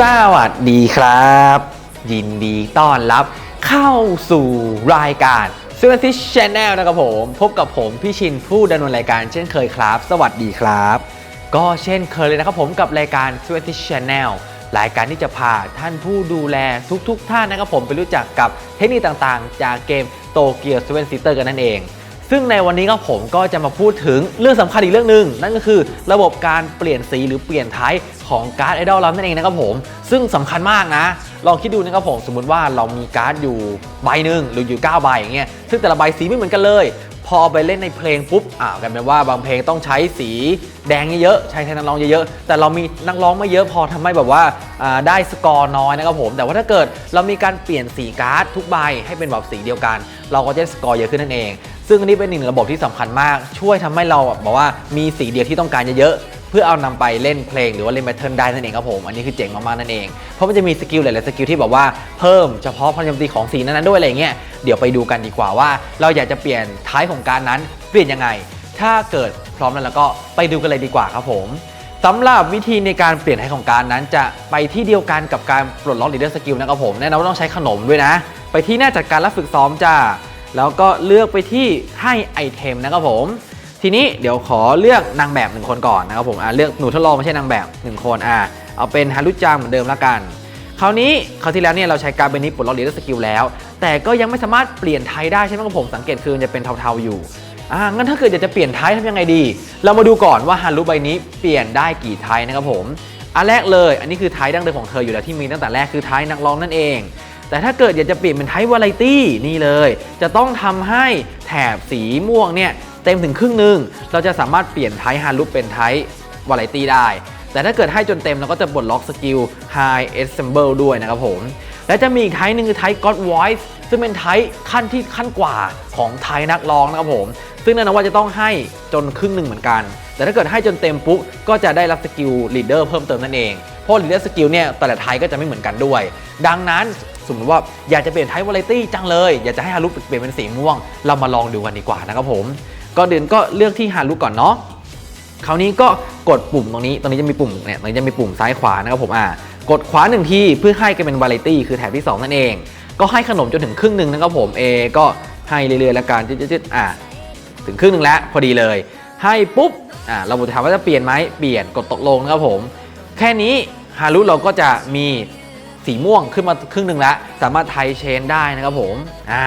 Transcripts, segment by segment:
สวัสดีครับ ยินดีต้อนรับเข้าสู่รายการซ e เ e นทิชชแนลนะครับผม พบกับผมพี่ชินผู้ดำเนินรายการเช่นเคยครับ สวัสดีครับ ก็เช่นเคยเลยนะครับผมกับรายการซ e เ e นทิชชแนลรายการที่จะพาท่านผู้ดูแลทุกๆทท่านนะครับผมไปรู้จักกับเทคนิคต่างๆ จากเกมโตเกียวเซเว่นซิเตอร์กันนั่นเอง ซึ่งในวันนี้ก็ผมก็จะมาพูดถึงเรื่องสำคัญอีกเรื่องหนึ่งนั่นก็คือระบบการเปลี่ยนสีหรือเปลี่ยนไทป์ของการ์ดไอดอลเรานั่นเองนะครับผม ซึ่งสำคัญมากนะ ลองคิดดูนะครับผมสมมุติว่าเรามีการ์ดอยู่ใบหนึ่งหรืออยู่ 9 ใบอย่างเงี้ยซึ่งแต่ละใบสีไม่เหมือนกันเลย พอไปเล่นในเพลงปุ๊บอ่าวกลายเป็นว่าบางเพลงต้องใช้สีแดงเยอะๆใช้ใช้นักร้องเยอะๆแต่เรามีนักร้องไม่เยอะพอทำให้แบบว่าอ่าได้สกอร์น้อยนะครับผม แต่ว่าถ้าเกิดเรามีการเปลี่ยนสีการ์ดทุกใบให้เป็นแบบสีเดียวกัน เราก็จะสกอร์เยอะขึ้นนั่นเอง ซึ่งอันนี้เป็นหนึ่งระบบที่สำคัญมาก ช่วยทำให้เราแบบว่ามีสีเดียวที่ต้องการเยอะๆ เพื่อเอานำไปเล่นเพลงหรือว่าเล่นแบทเทิลได้นั่นเองครับผม อันนี้คือเจ๋งมากๆนั่นเอง เพราะมันจะมีสกิลหลายๆสกิลที่แบบว่าเพิ่มเฉพาะพลังโจมตีของสีนั้นๆด้วยอะไรเงี้ย เดี๋ยวไปดูกันดีกว่าว่า เราอยากจะเปลี่ยนท้ายของการนั้นเปลี่ยนยังไง ถ้าเกิดพร้อมแล้วแล้วก็ไปดูกันเลยดีกว่าครับผมสำหรับวิธีในการเปลี่ยนท้ายของการนั้นจะไปที่เดียวกันกับการปลดล็อกลีดเดอร์สกิลนะครับผมแน่นอนว่าต้องใช้ขนมด้วยนะ ไปที่หน้าจัดการและฝึกซ้อมจ้า แล้วก็เลือกไปที่ให้ไอเทมนะครับผม ทีนี้เดี๋ยวขอเลือกนางแบบหนึ่งคนก่อนนะครับผมอะเลือกหนูทดลองไม่ใช่นางแบบหนึ่งคนอะเอาเป็นฮารุจังเหมือนเดิมละกันคราวนี้คราวที่แล้วเนี่ยเราใช้การเป็นนี้ปลดล็อกลีดเดอร์สกิลแล้ว แต่ก็ยังไม่สามารถเปลี่ยนไทยได้ใช่ไหมครับผมสังเกตคือจะเป็นเทาๆอยู่อ่างั้นถ้าเกิดอยากจะเปลี่ยนไทยทำยังไงดี เรามาดูก่อนว่าฮารุใบนี้เปลี่ยนได้กี่ไทยนะครับผมอันแรกเลย อันนี้คือไทยดั้งเดิมของเธออยู่แล้วที่มีตั้งแต่แรกคือไทยนักร้องนั่นเอง แต่ถ้าเกิดอยากจะเปลี่ยนเป็นไทป์วาไรตี้นี่เลย จะต้องทำให้แถบสีม่วงเนี่ยเต็มถึงครึ่งหนึ่งเราจะสามารถเปลี่ยนไทป์ฮารุเป็นไทป์วาไรตี้ได้ แต่ถ้าเกิดให้จนเต็มเราก็จะปลดล็อกสกิล High Assemble ด้วยนะครับผม และจะมีอีกไทป์หนึ่งคือไทป์ God Voice ซึ่งเป็นไทป์ขั้นที่ขั้นกว่าของไทป์นักร้องนะครับผม ซึ่งแน่นอนว่าจะต้องให้จนครึ่งหนึ่งเหมือนกัน แต่ถ้าเกิดให้จนเต็มปุ๊บก็จะได้รับสกิล Leader เพิ่มเติมนั่นเอง เพราะ Leader สกิลเนี่ยแต่ละไทป์ก็จะไม่เหมือนกันด้วย ดังนั้นสมมติว่าอยากจะเปลี่ยนไทป์วาไรตี้จังเลย อยากจะให้ฮารุเปลี่ยนเป็นสีม่วง เรามาลองดูกันดีกว่านะครับผมก็เดินก็เลือกที่ฮารุก่อนเนาะคราวนี้ก็กดปุ่มตรงนี้ตรงนี้จะมีปุ่มเนี่ยตรงนี้จะมีปุ่มซ้ายขวานะครับผมอ่ากดขวาหนึ่งทีเพื่อให้กันเป็นวาไรตี้คือแถบที่ 2 นั่นเอง ก็ให้ขนมจนถึงครึ่งหนึ่งนะครับผมเอก็ให้เรื่อยๆแล้วกันจิ๊ดๆอ่าถึงครึ่งหนึ่งแล้วพอดีเลย ให้ปุ๊บอ่าเราจะถามว่าจะเปลี่ยนไหมเปลี่ยนกดตกลงนะครับผม แค่นี้ฮารุเราก็จะมีสีม่วงขึ้นมาครึ่งหนึ่งแล้ว สามารถไทยเชนได้นะครับผมอ่า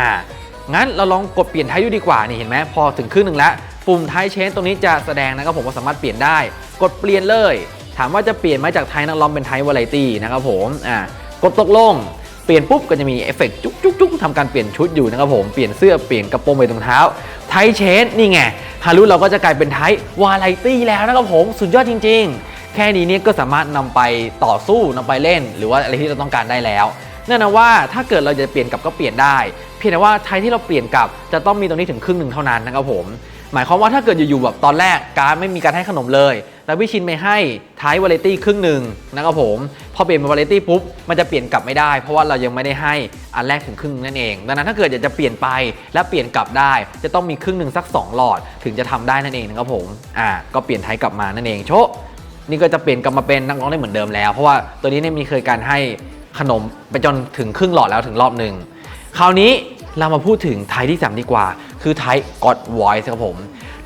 งั้นเราลองกดเปลี่ยนไทยดูดีกว่านี่เห็นไหมพอถึงครึ่งหนึ่งแล้วปุ่มไทยเชนตรงนี้จะแสดงนะครับผมว่าสามารถเปลี่ยนได้ กดเปลี่ยนเลย ถามว่าจะเปลี่ยนไหมจากไทยนักร้องเป็นไทยวาไรตี้นะครับผมอ่ากดตกลงเปลี่ยนปุ๊บก็จะมีเอฟเฟกต์จุ๊กจุ๊กจุ๊กทำการเปลี่ยนชุดอยู่นะครับผมเปลี่ยนเสื้อเปลี่ยนกระโปรงไปตรงเท้าไทยเชนนี่ไงฮารุเราก็จะกลายเป็นไทยวาไรตี้แล้วนะครับผมสุดยอดจริง ๆ แค่นี้เนี่ยก็สามารถนำไปต่อสู้นำไปเล่น หรือว่าอะไรที่เราต้องการได้แล้วแน่นอนว่าถ้าเกิดเราจะเปลี่ยนกลับก็เปลี่ยนได้ เพียงแต่ว่าไทยที่เราเปลี่ยนกลับจะต้องมีตรงนี้ถึงครึ่งหนึ่งเท่านั้นนะครับผม หมายความว่าถ้าเกิดอยู่ๆแบบตอนแรกการไม่มีการให้ขนมเลย แล้วพี่ชินไปให้ท้ายวาไรตี้ครึ่งหนึ่งนะครับผมพอเปลี่ยนเป็นวาไรตี้ปุ๊บมันจะเปลี่ยนกลับไม่ได้ เพราะว่าเรายังไม่ได้ให้อันแรกถึงครึ่งนั่นเองดังนั้นถ้าเกิดอยากจะเปลี่ยนไปและเปลี่ยนกลับได้ จะต้องมีครึ่งหนึ่งสัก 2 หลอดถึงจะทำได้นั่นเองนะครับผมอ่าก็เปลี่ยนไทยกลับมานั่นเองโช นี่ก็จะเปลี่ยนกลับมาเป็นนักร้องได้เหมือนเดิมแล้ว เพราะว่าตัวนี้เนี่ยมีเคยการให้ขนมไปจนถึงครึ่งหลอดแล้วถึงรอบหนึ่งคราวนี้เรามาพูดถึงไทยที่3ดีกว่า คือไทย God Voice ครับผม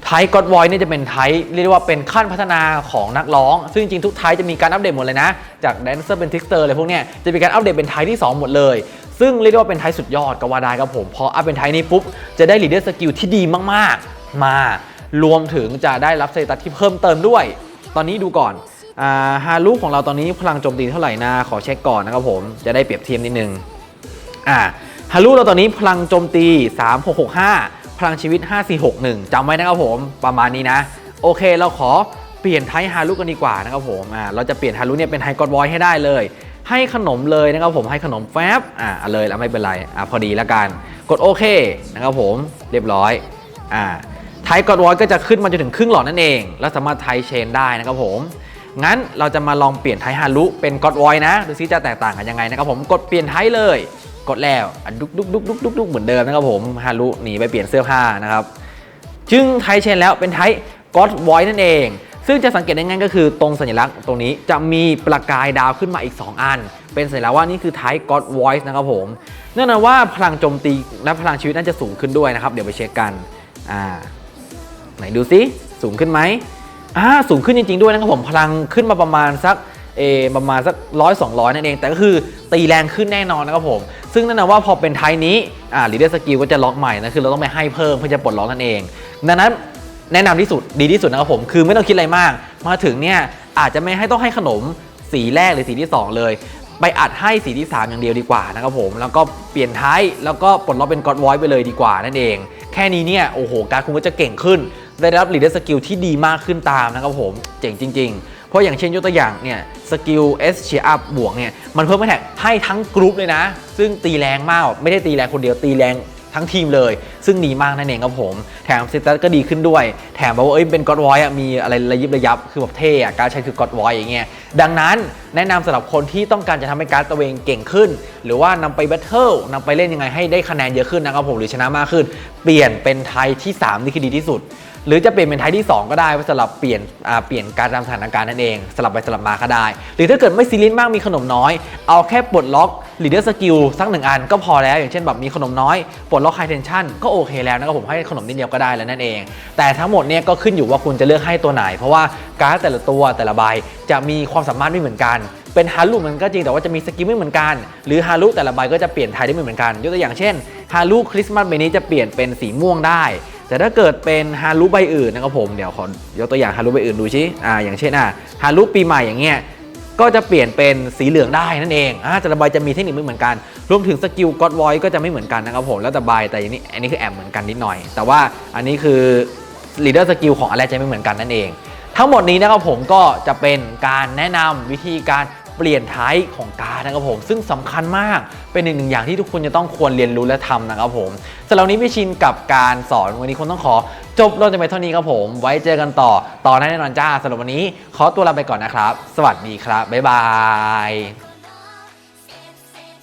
ไทย God Voice เนี่ยจะเป็นไทยเรียกว่าเป็นขั้นพัฒนาของนักร้อง ซึ่งจริงๆทุกไทยจะมีการอัปเดตหมดเลยนะ จากแดนเซอร์เป็นทิกเตอร์อะไรพวกเนี้ยจะมีการอัปเดตเป็นไทยที่ 2 หมดเลย ซึ่งเรียกว่าเป็นไทยสุดยอดก็ว่าได้ครับผมพออัพเป็นไทยนี้ปุ๊บจะได้ลีดเดอร์สกิลที่ดีมากๆ มารวมถึงจะได้รับสเตตัสที่เพิ่มเติมด้วย ตอนนี้ดูก่อนฮารุของเราตอนนี้พลังโจมตีเท่าไหร่นะขอเช็คก่อนนะครับผมจะได้เปรียบเทียบนิดนึงอ่าฮารุเราตอนนี้พลังโจมตี 3665 พลังชีวิต 5461จำไว้นะครับผมประมาณนี้นะ โอเคเราขอเปลี่ยนไทฮารุกันดีกว่านะครับผมอ่าเราจะเปลี่ยนฮารุเนี่ยเป็นไฮกอดบอยให้ได้เลย ให้ขนมเลยนะครับผมให้ขนมแฟบอ่าเลยแล้วไม่เป็นไรอ่าพอดีแล้วกัน กดโอเคนะครับผมเรียบร้อยอ่า ไทป์กอดบอยก็จะขึ้นมาจนถึงครึ่งหลอดนั่นเอง แล้วสามารถไทเชนได้นะครับผม งั้นเราจะมาลองเปลี่ยนไทฮารุเป็นกอดวอยนะ ดูซิจะแตกต่างกันยังไงนะครับผม กดเปลี่ยนไทเลย กดแล้วดุกดุกดุกดุกดุกดุกเหมือนเดิมนะครับผม ฮารุหนีไปเปลี่ยนเสื้อผ้านะครับ จึงไทเชนแล้วเป็นไทกอดไวนั่นเอง ซึ่งจะสังเกตได้ง่ายก็คือตรงสัญลักษณ์ตรงนี้จะมีประกายดาวขึ้นมาอีก 2 อัน เป็นสัญลักษณ์ว่านี่คือไท God Voice นะครับผมแน่นอนว่าพลังโจมตีและพลังชีวิตน่าจะสูงขึ้นด้วยนะครับ เดี๋ยวไปเช็คกัน อ่า ไหนดูซิสูงขึ้นไหมอ่าสูงขึ้นจริง ๆ ด้วยนะครับผมพลังขึ้นมาประมาณสักเอประมาณสักร้อยสองร้อยนั่นเอง แต่ก็คือตีแรงขึ้นแน่นอนนะครับผม ซึ่งนั่นนะว่าพอเป็นไทยนี้อ่าลีดเดอร์สกิลก็จะล็อกใหม่นะคือเราต้องไปให้เพิ่มเพื่อจะปลดล็อกนั่นเอง ดังนั้นแนะนำที่สุดดีที่สุดนะครับผมคือไม่ต้องคิดอะไรมาก มาถึงเนี่ยอาจจะไม่ให้ต้องให้ขนมสีแรกหรือสีที่สองเลย ไปอัดให้สีที่ 3 อย่างเดียวดีกว่านะครับผมแล้วก็เปลี่ยนท้ายแล้วก็ปลดล็อกเป็นกอดไว c ์ไปเลยดีกว่านั่นเอง แค่นี้เนี่ยโอ้โหการคุณก็จะเก่งขึ้น ได้รับลีดเดอร์สกิลที่ดีมากขึ้นตามนะครับผม เจ๋งจริง ๆ เพราะอย่างเช่นยกตัวอย่างเนี่ยสกิล S เชียร์อัพบวกเนี่ยมันเพิ่มแท็กให้ทั้งกรุ๊ปเลยนะ ซึ่งตีแรงมากไม่ได้ตีแรงคนเดียวตีแรงทั้งทีมเลย ซึ่งดีมากนั่นเองครับผม แถมสเตตัสก็ดีขึ้นด้วย แถมแบบว่าเอ้ยเป็นก็อดไวท์มีอะไรระยิบระยับคือแบบเท่อะการใช้คือก็อดไวท์อย่างเงี้ยดังนั้นแนะนำสำหรับคนที่ต้องการจะทำให้การดตัวเองเก่งขึ้น หรือว่านำไปแบทเทิลนำไปเล่นยังไงให้ได้คะแนนเยอะขึ้นนะครับผมหรือชนะมากขึ้นเปลี่ยนเป็นไทยที่ 3 นี่คือดีที่สุด หรือจะเปลี่ยนเป็นไทยที่ 2 ก็ได้สลับเปลี่ยนเปลี่ยนการตามสถานการณ์นั่นเองสลับไปสลับมาก็ได้ หรือถ้าเกิดไม่ซีเรียสมากมีขนมน้อย เอาแค่ปลดล็อกลีดเดอร์สกิลสักหนึ่งอันก็พอแล้ว อย่างเช่นแบบมีขนมน้อยปลดล็อกไฮเทนชันก็โอเคแล้วนะครับผมให้ขนมนิดเดียวก็ได้แล้วนั่นเอง แต่ทั้งหมดเนี่ยก็ขึ้นอยู่ว่าคุณจะเลือกให้ตัวไหน เพราะว่าการ์ดแต่ละตัวแต่ละใบจะมีความสามารถไม่เหมือนกันเป็นฮารุมันก็จริงแต่ว่าจะมีสกิลไม่เหมือนกัน หรือฮารุแต่ละใบก็จะเปลี่ยนไทยได้ไม่เหมือนกันยกตัวอย่างเช่น ฮารุคริสต์มาสใบนี้จะเปลี่ยนเป็นสีม่วงได้ แต่ถ้าเกิดเป็นฮารุใบอื่นนะครับผมเดี๋ยวขอยกตัวอย่างฮารุใบอื่นดูชิอ่าอย่างเช่นอะฮารุปีใหม่อย่างเงี้ยก็จะเปลี่ยนเป็นสีเหลืองได้นั่นเองอ่าแต่ละใบจะมีเทคนิคไม่เหมือนกัน รวมถึงสกิลก็อดไวก็จะไม่เหมือนกันนะครับผมแล้วแต่ใบแต่อันนี้อันนี้คือแอบเหมือนกันนิดหน่อย แต่ว่าอันนี้คือลีดเดอร์สกิลของอะไรจะไม่เหมือนกันนั่นเอง ทั้งหมดนี้นะครับผมก็จะเป็นการแนะนำวิธีการ เปลี่ยนไทายของการดนะครับผม ซึ่งสำคัญมากเป็นหนึ่งหนึ่งอย่างที่ทุกคนจะต้องควรเรียนรู้และทำนะครับผมสำหรับวันนี้พี่ชินกับการสอนวันนี้คงต้องขอ จบลงแต่เพียงเท่านี้ครับผม ไว้เจอกันต่อตอนหน้าแน่นอนจ้าสำหรับวันนี้ขอตัวลาไปก่อนนะครับ สวัสดีครับบ๊ายบาย